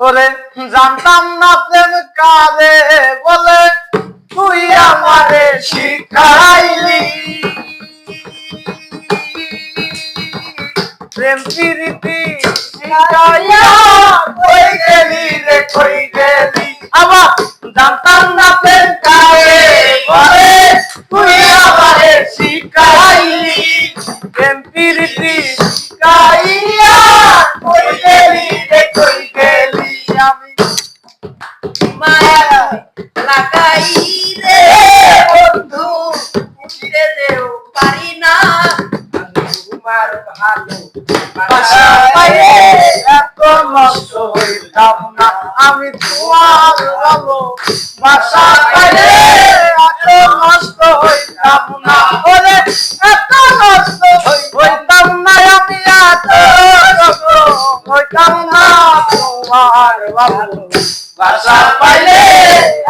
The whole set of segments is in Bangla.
ওরে, জানতাম না প্রেম কারে বলে, তুই আমারে শিখাইলি। প্রেম প্রীতি শিখাইয়া কই গেলি জানতাম বলে প্রেম প্রীতি লাগাই রে বন্ধু উঠিতে দেও, পারি না। তোমার ভালো আমি তোমার ভালো বাসা পাইলে এত নষ্ট হইতাম না। ওরে, এত নষ্ট হইতাম না। আমি এত নষ্ট হইতাম না। তোমার ভালো বাসা পাইলে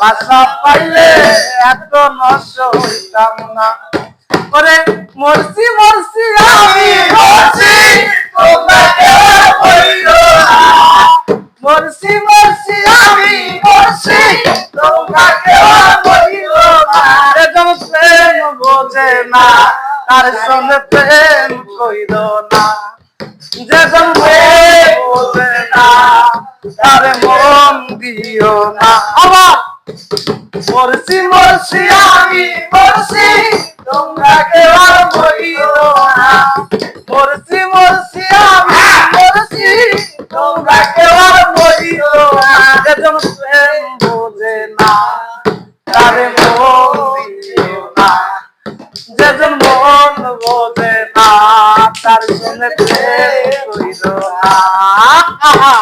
বাসা পাইলে এত নষ্ট হইতাম না। ওরে, মরছি মরছি, আমি মরছি, তোমাকে বইল মরছি মরছি, আমি মরছি, তোমাকে বইল এরকম প্রেম বোঝে না, তার সঙ্গে প্রেম কইল না। যেজন প্রেম বোঝে না। তার মন দিও না। আবার। মরছি মরছি তার সঙ্গে প্রেম কইল না